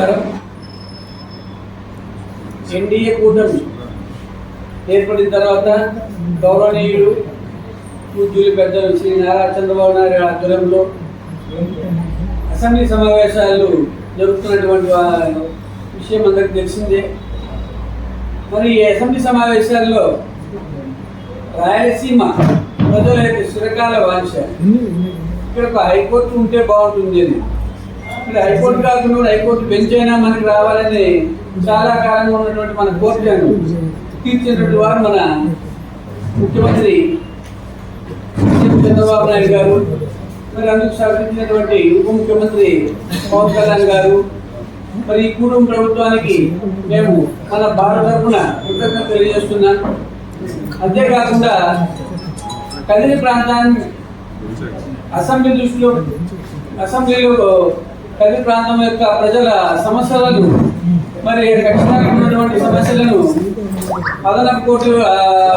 నమస్కారం ఎన్డీఏ కూటమి ఏర్పడిన తర్వాత గౌరవనీయులు పూజ్యులు పెద్దలు శ్రీ నారా చంద్రబాబు నాయుడు గారి ఆధ్వర్యంలో అసెంబ్లీ సమావేశాలు జరుగుతున్నటువంటి విషయం అందరికి తెలిసిందే. మరి ఈ అసెంబ్లీ సమావేశాల్లో రాయలసీమ ప్రజల యొక్క చిరకాల వాంఛ. ఇక్కడ ఒక హైకోర్టు ఉంటే బాగుంటుంది అని ఇప్పుడు హైకోర్టు కాకుండా కూడా హైకోర్టు బెంచ్ అయినా మనకు రావాలని చాలా కాలంగా ఉన్నటువంటి మన కోర్టులను తీర్చినటువంటి వారు మన ముఖ్యమంత్రి చంద్రబాబు నాయుడు గారు మరి అందుకు సహకరించినటువంటి ఉప ముఖ్యమంత్రి పవన్ కళ్యాణ్ గారు మరి ఈ కుటుంబ ప్రభుత్వానికి మేము మన భారత తరఫున కృతజ్ఞత తెలియజేస్తున్నాం. అంతేకాకుండా కదిరి ప్రాంతాన్ని అసెంబ్లీ దృష్టిలో అసెంబ్లీలో కవి ప్రాంతం యొక్క ప్రజల సమస్యలను మరి ఖచ్చితంగా ఉన్నటువంటి సమస్యలను అదనపు కోర్టు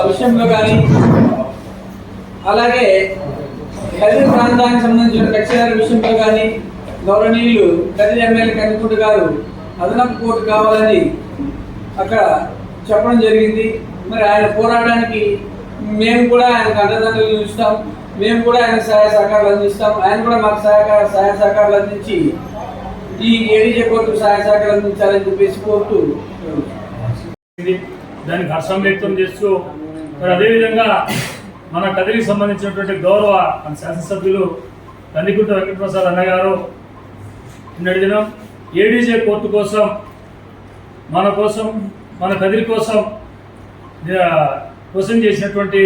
విషయంలో కానీ అలాగే కదిరి ప్రాంతానికి సంబంధించిన కక్షాల విషయంలో కానీ గౌరవనీయులు కదిరి ఎమ్మెల్యే కనుకుంటు గారు అదనపు కోర్టు కావాలని అక్కడ చెప్పడం జరిగింది. మరి ఆయన పోరాటానికి మేము కూడా ఆయనకు అండదండలు చూస్తాం మేము కూడా ఆయన సహాయ సహకారాలు అందిస్తాం. ఆయన కూడా మాకు సహకార సహాయ సహకారాలు అందించి ఈ ఏడీజే కోర్టు సహాయ సహకారం అందించాలని చెప్పేసి కోర్టు ఇది దానికి హర్షం వ్యక్తం చేస్తూ మరి అదేవిధంగా మన కదిరికి సంబంధించినటువంటి గౌరవ మన శాసనసభ్యులు కందికుంట వెంకటప్రసాద్ అన్నగారు నిన్నటి దినం ఏడీజే కోర్టు కోసం మన కోసం మన కదిరి కోసం కోసం చేసినటువంటి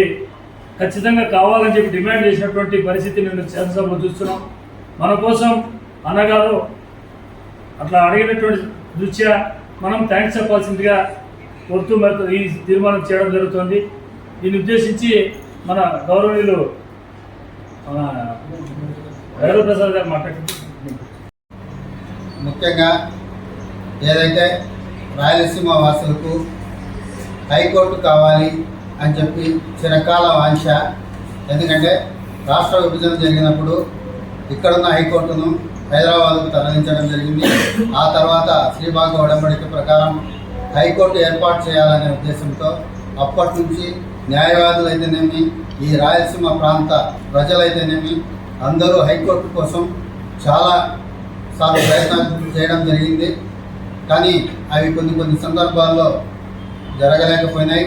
ఖచ్చితంగా కావాలని చెప్పి డిమాండ్ చేసినటువంటి పరిస్థితి నేను శాసనసభలో చూస్తున్నాం. మన కోసం అన్నగారు అట్లా అడిగినటువంటి దృష్ట్యా మనం థ్యాంక్స్ చెప్పాల్సిందిగా కోరుతూ మరి ఈ తీర్మానం చేయడం జరుగుతుంది. దీన్ని ఉద్దేశించి మన గౌరవనీయులు మన భైరవ ప్రసాద్ గారు మాట్లాడుతుంది ముఖ్యంగా ఏదైతే రాయలసీమ వాసులకు హైకోర్టు కావాలి అని చెప్పి చిరకాల వాంఛ ఎందుకంటే రాష్ట్ర విభజన జరిగినప్పుడు ఇక్కడున్న హైకోర్టును హైదరాబాద్కు తరలించడం జరిగింది. ఆ తర్వాత శ్రీబాగ ఉడంబడిక ప్రకారం హైకోర్టు ఏర్పాటు చేయాలనే ఉద్దేశంతో అప్పటి నుంచి న్యాయవాదులు అయితేనేమి ఈ రాయలసీమ ప్రాంత ప్రజలైతేనేమి అందరూ హైకోర్టు కోసం చాలా సార్లు ప్రయత్నం చేయడం జరిగింది. కానీ అవి కొన్ని కొన్ని సందర్భాల్లో జరగలేకపోయినాయి.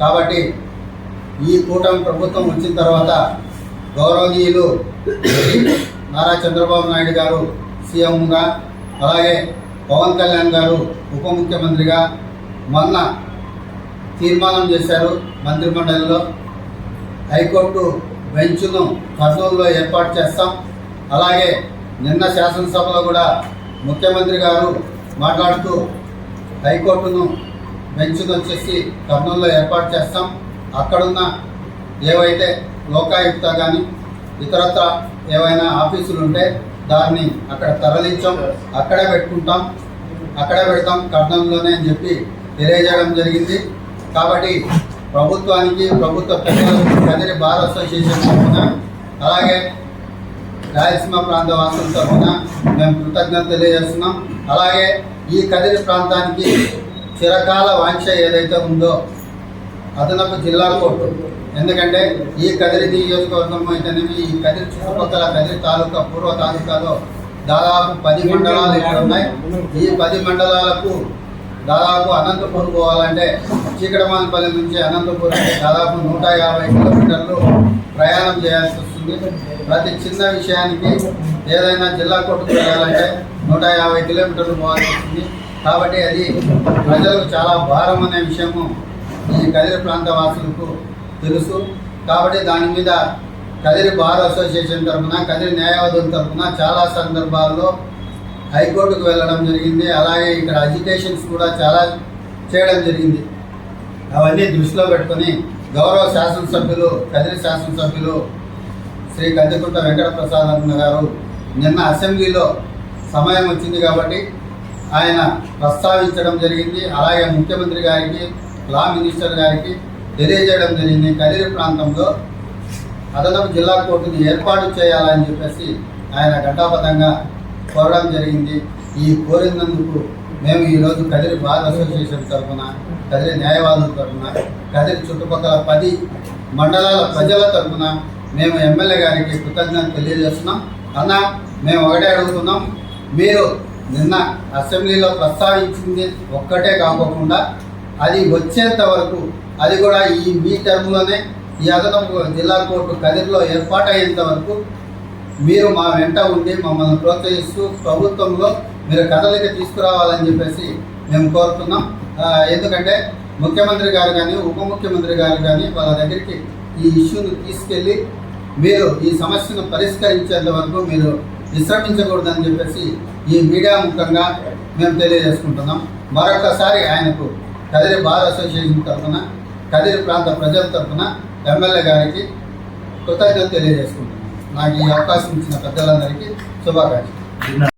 కాబట్టి ఈ కూటమి ప్రభుత్వం వచ్చిన తర్వాత గౌరవనీయులు నారా చంద్రబాబు నాయుడు గారు సీఎంగా అలాగే పవన్ కళ్యాణ్ గారు ఉప ముఖ్యమంత్రిగా మొన్న తీర్మానం చేశారు మంత్రిమండలిలో. హైకోర్టు బెంచ్ను కర్నూలులో ఏర్పాటు చేస్తాం. అలాగే నిన్న శాసనసభలో కూడా ముఖ్యమంత్రి గారు మాట్లాడుతూ హైకోర్టును బెంచ్ను వచ్చేసి కర్నూలులో ఏర్పాటు చేస్తాం. అక్కడున్న ఏవైతే లోకాయుక్త కానీ ఇతరత్ర ఏవైనా ఆఫీసులు ఉంటే దాన్ని అక్కడ తరలించాం అక్కడే పెట్టుకుంటాం అక్కడే పెడతాం కట్నంలోనే అని చెప్పి తెలియజేయడం జరిగింది. కాబట్టి ప్రభుత్వానికి ప్రభుత్వ ప్రజల కదిరి బార్ అసోసియేషన్ తరఫున అలాగే రాయలసీమ ప్రాంత వాసుల తరఫున మేము కృతజ్ఞత తెలియజేస్తున్నాం. అలాగే ఈ కదిరి ప్రాంతానికి చిరకాల వాంఛ ఏదైతే ఉందో అదనపు జిల్లా కోర్టు. ఎందుకంటే ఈ కదిరి నియోజకవర్గం అయితేనేమి ఈ కదిరి చుట్టుపక్కల కదిరి తాలూకా పూర్వ తాలూకాలో దాదాపు పది మండలాలు ఇక్కడ ఉన్నాయి. ఈ పది మండలాలకు దాదాపు అనంతపూర్ పోవాలంటే చీకటమానపల్లి నుంచి అనంతపూర్ అంటే దాదాపు నూట యాభై కిలోమీటర్లు ప్రయాణం చేయాల్సి వస్తుంది. ప్రతి చిన్న విషయానికి ఏదైనా జిల్లా కోర్టుకు వెళ్ళాలంటే నూట యాభై కిలోమీటర్లు పోవాల్సి వస్తుంది. కాబట్టి అది ప్రజలకు చాలా భారం అనే విషయము ఈ కదిరి ప్రాంత వాసులకు తెలుసు. కాబట్టి దాని మీద కదిరి బార్ అసోసియేషన్ తరఫున కదిరి న్యాయవాదుల తరఫున చాలా సందర్భాల్లో హైకోర్టుకు వెళ్ళడం జరిగింది. అలాగే ఇక్కడ అజిటేషన్స్ కూడా చాలా చేయడం జరిగింది. అవన్నీ దృష్టిలో పెట్టుకొని గౌరవ శాసనసభ్యులు కదిరి శాసనసభ్యులు శ్రీ కందికుంట వెంకట ప్రసాద్ అన్న గారు నిన్న అసెంబ్లీలో సమయం వచ్చింది కాబట్టి ఆయన ప్రస్తావించడం జరిగింది. అలాగే ముఖ్యమంత్రి గారికి లా మినిస్టర్ గారికి తెలియజేయడం జరిగింది. కదిరి ప్రాంతంలో అదనపు జిల్లా కోర్టుని ఏర్పాటు చేయాలని చెప్పేసి ఆయన ఘంటాబద్ధంగా కోరడం జరిగింది. ఈ కోరినందుకు మేము ఈరోజు కదిరి బార్ అసోసియేషన్ తరఫున కదిరి న్యాయవాదుల తరఫున కదిరి చుట్టుపక్కల పది మండలాల ప్రజల తరఫున మేము ఎమ్మెల్యే గారికి కృతజ్ఞత తెలియజేస్తున్నాం. అన్న మేము ఒకటే అడుగుతున్నాం. మీరు నిన్న అసెంబ్లీలో ప్రస్తావించింది ఒక్కటే కాకోకుండా అది వచ్చేంత వరకు అది కూడా ఈ మీ టర్మ్లోనే ఈ అదనపు జిల్లా కోర్టు కదిరిలో ఏర్పాటయ్యేంత వరకు మీరు మా వెంట ఉండి మమ్మల్ని ప్రోత్సహిస్తూ ప్రభుత్వంలో మీరు కదలిక తీసుకురావాలని చెప్పేసి మేము కోరుతున్నాం. ఎందుకంటే ముఖ్యమంత్రి గారు కానీ ఉప ముఖ్యమంత్రి గారు కానీ వాళ్ళ దగ్గరికి ఈ ఇష్యూని తీసుకెళ్ళి మీరు ఈ సమస్యను పరిష్కరించేంత వరకు మీరు విశ్రమించకూడదని చెప్పేసి ఈ మీడియా ముఖంగా మేము తెలియజేసుకుంటున్నాం. మరొకసారి ఆయనకు కదిరి బార్ అసోసియేషన్ తరఫున కదిరి ప్రాంత ప్రజల తరఫున ఎమ్మెల్యే గారికి కృతజ్ఞత తెలియజేసుకుంటున్నాను. నాకు ఈ అవకాశం ఇచ్చిన పెద్దలందరికీ శుభాకాంక్షలు.